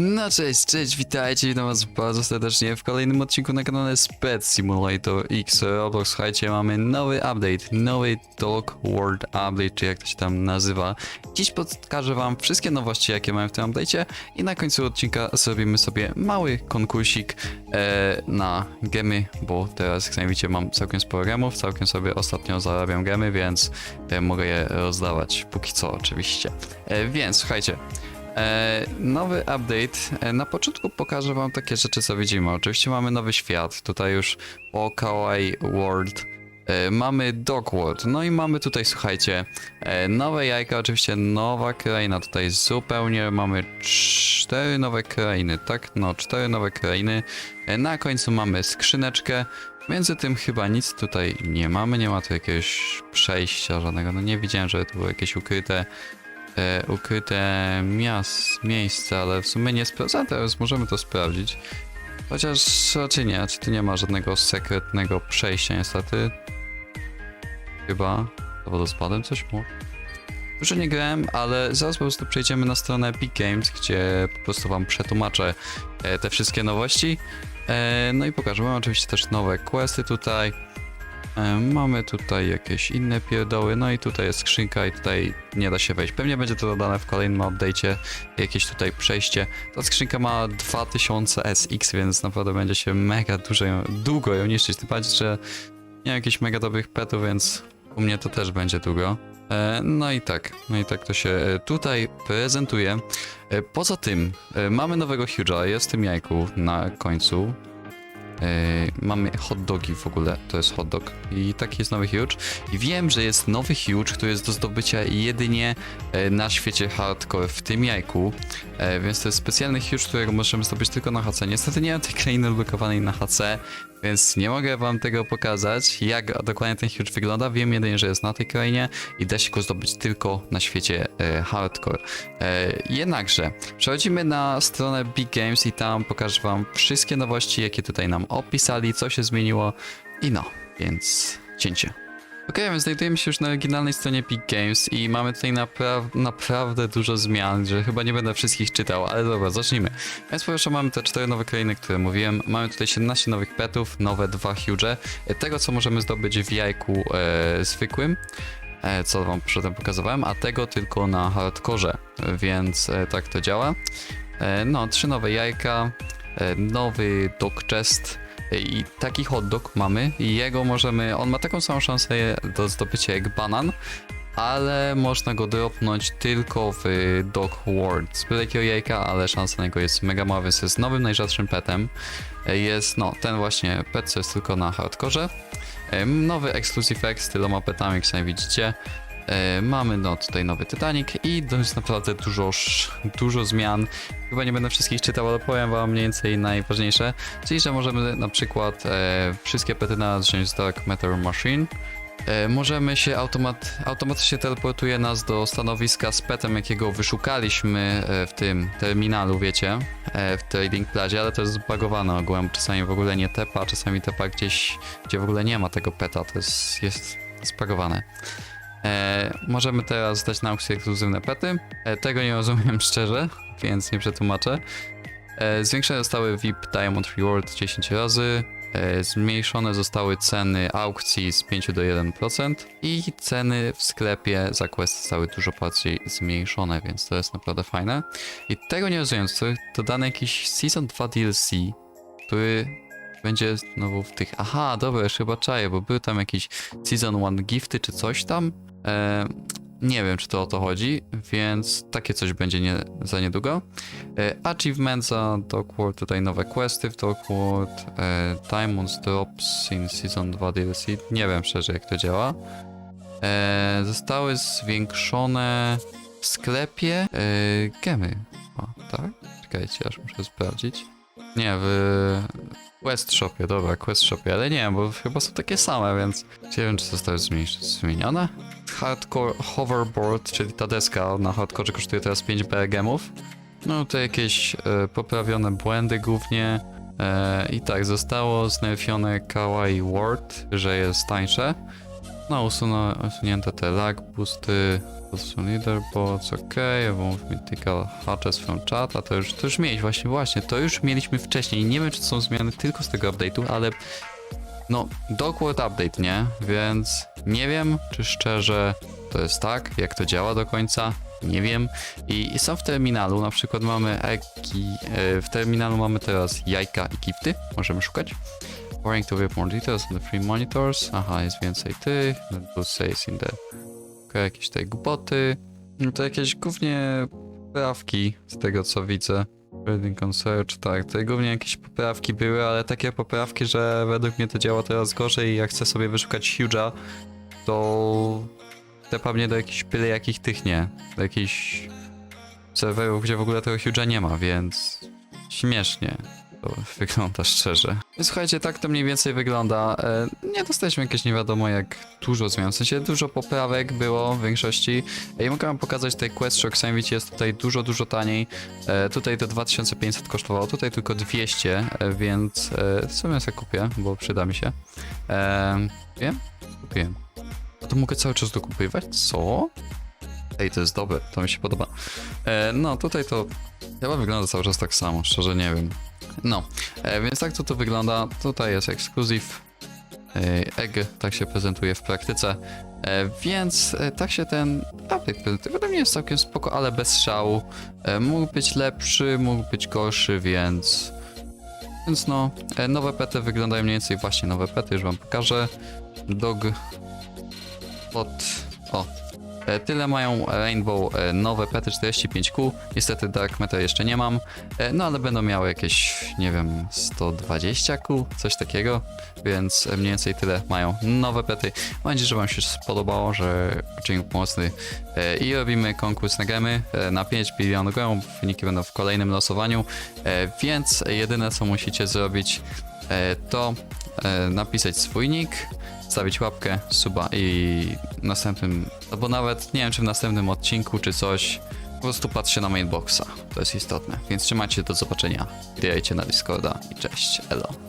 No cześć, cześć, witajcie, witam was bardzo serdecznie w kolejnym odcinku na kanale Spec Simulator X Roblox. Słuchajcie, mamy nowy update, nowy Dog World Update, czy jak to się tam nazywa. Dziś pokażę wam wszystkie nowości, jakie mamy w tym update'cie i na końcu odcinka zrobimy sobie mały konkursik e, na gemy, bo teraz, jak sami mam całkiem sporo gemów, całkiem sobie ostatnio zarabiam gemy, więc e, mogę je rozdawać, póki co oczywiście. E, więc słuchajcie, nowy update. E, na początku pokażę wam takie rzeczy, co widzimy. Oczywiście mamy nowy świat. Tutaj już po Kawaii World. E, mamy Dog World. No i mamy tutaj, słuchajcie, e, nowe jajka, oczywiście nowa kraina. Tutaj zupełnie mamy cztery nowe krainy, tak? No, cztery nowe krainy. E, na końcu mamy skrzyneczkę. Między tym chyba nic tutaj nie mamy, nie ma tu jakiegoś przejścia żadnego. No nie widziałem, że to było jakieś ukryte e, ukryte miast, miejsca, ale w sumie nie sprawdzam teraz, możemy to sprawdzić. Chociaż raczej nie, czy tu nie ma żadnego sekretnego przejścia niestety. Chyba. To wodospadem coś mu. Już nie grałem, ale zaraz po prostu przejdziemy na stronę Epic Games, gdzie po prostu wam przetłumaczę e, te wszystkie nowości. E, no i pokażę wam oczywiście też nowe questy tutaj. E, Mamy tutaj jakieś inne pierdoły, no i tutaj jest skrzynka i tutaj nie da się wejść. Pewnie będzie to dodane w kolejnym update'cie, jakieś tutaj przejście. Ta skrzynka ma 2000 SX, więc naprawdę będzie się mega dużo, ją- długo ją niszczyć. Tym że nie mam jakichś mega dobrych petów, więc u mnie to też będzie długo. E, No i tak, no i tak to się e, tutaj prezentuje. Poza tym mamy nowego Huge'a, jest w tym jajku na końcu. Yy, mamy hot dogi w ogóle, to jest hot dog i taki jest nowy huge i wiem, że jest nowy huge, który jest do zdobycia jedynie e, na świecie hardcore w tym jajku, e, więc to jest specjalny huge, którego możemy zdobyć tylko na HC. Niestety nie mam tej krainy odblokowanej na HC, więc nie mogę wam tego pokazać, jak dokładnie ten huge wygląda. Wiem jedynie, że jest na tej krainie i da się go zdobyć tylko na świecie e, hardcore. E, jednakże przechodzimy na stronę Big Games i tam pokażę wam wszystkie nowości, jakie tutaj nam opisali, co się zmieniło i no, więc cięcie. Okej, więc znajdujemy się już na oryginalnej stronie Big Games i mamy tutaj napra naprawdę dużo zmian, że chyba nie będę wszystkich czytał, ale dobra, zacznijmy. Więc po pierwsze mamy te cztery nowe krainy, które mówiłem, mamy tutaj 17 nowych petów, nowe dwa huge, e, tego co możemy zdobyć w jajku e, zwykłym, e, co wam przedtem pokazywałem, a tego tylko na hardkorze, więc e, tak to działa. E, no, trzy nowe jajka, nowy dog chest e, i taki hot dog mamy i jego możemy, on ma taką samą szansę do zdobycia jak banan, ale można go dropnąć tylko w Dog World. Z jakiego jajka, ale szansa na niego jest mega mała, więc jest nowym, najrzadszym petem. E, Jest, no, ten właśnie pet, co jest tylko na hardkorze. E, Nowy Exclusive X z tyloma petami, jak sami widzicie. E, Mamy no tutaj nowy Titanic i jest naprawdę dużo, dużo zmian. Chyba nie będę wszystkich czytał, ale powiem wam mniej więcej najważniejsze. Czyli, że możemy na przykład e, wszystkie pety z Dark Matter Machine. E, możemy się automat, automatycznie teleportuje nas do stanowiska z petem, jakiego wyszukaliśmy e, w tym terminalu, wiecie, e, w Trading Plazie, ale to jest zbagowane ogółem. Czasami w ogóle nie tepa, czasami tepa gdzieś, gdzie w ogóle nie ma tego peta, to jest, jest zbagowane. E, możemy teraz dać na aukcję ekskluzywne pety. E, tego nie rozumiem szczerze, więc nie przetłumaczę. E, zwiększone zostały VIP Diamond Reward 10 razy. E, zmniejszone zostały ceny aukcji z 5 do 1% i ceny w sklepie za quest zostały dużo bardziej zmniejszone, więc to jest naprawdę fajne. I tego nie rozumiem, co dodany jakiś Season 2 DLC, który będzie znowu w tych... Aha, dobra, już chyba czaję, bo były tam jakieś Season 1 gifty czy coś tam. E, nie wiem, czy to o to chodzi, więc takie coś będzie nie, za niedługo. E, achievement za Dog World, tutaj nowe questy w Dog World, e, Diamonds Drops in Season 2 DLC, nie wiem szczerze jak to działa. E, zostały zwiększone w sklepie e, gemy. O, tak? Czekajcie, aż muszę sprawdzić. Nie, w Quest Shopie, dobra, Quest Shopie, ale nie, bo chyba są takie same, więc nie wiem, czy zostały zmienione. Hardcore Hoverboard, czyli ta deska na hardcore kosztuje teraz 5 BGMów. No to jakieś e, poprawione błędy głównie. E, I tak, zostało znerfione Kawaii World, że jest tańsze. No, usuno, usunięte te lag boosty, Podsun leaderboards, ok, remove mythical hatches from chat, a to już, to już mieliśmy, właśnie, właśnie, to już mieliśmy wcześniej. Nie wiem, czy są zmiany tylko z tego update'u, ale no, Dogword Update, nie? Więc nie wiem, czy szczerze to jest tak, jak to działa do końca. Nie wiem. I i są w terminalu, na przykład mamy eki, e, w terminalu mamy teraz jajka i gifty, możemy szukać. Warning to read more details on the free monitors. Aha, jest więcej tych. Let's says in the... Okay, jakieś tutaj głupoty. No to jakieś głównie poprawki z tego co widzę. Reading on search, tak, tutaj głównie jakieś poprawki były, ale takie poprawki, że według mnie to działa teraz gorzej i jak chcę sobie wyszukać Huge'a, to tepa mnie do jakichś byle jakich tych nie. Do jakichś serwerów, gdzie w ogóle tego Huge'a nie ma, więc śmiesznie wygląda szczerze. Słuchajcie, tak to mniej więcej wygląda. E, Nie dostaliśmy jakieś nie wiadomo jak dużo zmian, w sensie dużo poprawek było w większości. I mogę wam pokazać tutaj Quest Shock Sandwich jest tutaj dużo, dużo taniej. E, Tutaj to 2500 kosztowało, tutaj tylko 200, e, więc w sumie sobie kupię, bo przyda mi się. Wiem? Kupiłem. A to mogę cały czas dokupywać? Co? Ej, to jest dobre, to mi się podoba. No, tutaj to chyba wygląda cały czas tak samo, szczerze nie wiem. No, e, więc tak to to wygląda. Tutaj jest ekskluzyw. E, egg tak się prezentuje w praktyce. E, więc e, tak się ten update prezentuje. Według mnie jest całkiem spoko, ale bez szału. E, mógł być lepszy, mógł być gorszy, więc... Więc no, e, nowe pety wyglądają mniej więcej właśnie nowe pety, już wam pokażę. Dog... Pod... O, Tyle mają Rainbow e, nowe pety 45Q. Niestety Dark Matter jeszcze nie mam. E, No ale będą miały jakieś, nie wiem, 120Q, coś takiego. Więc e, mniej więcej tyle mają nowe pety. Mam nadzieję, że Wam się spodobało, że odcinek pomocny. E, I robimy konkurs na gemy e, na 5 bilionów. Wyniki będą w kolejnym losowaniu. E, Więc jedyne co musicie zrobić e, to e, napisać swój nick, stawić łapkę, suba i następnym, albo nawet nie wiem czy w następnym odcinku czy coś, po prostu patrzcie na mailboxa, to jest istotne. Więc trzymajcie do zobaczenia, wbijajcie na Discorda i cześć, elo.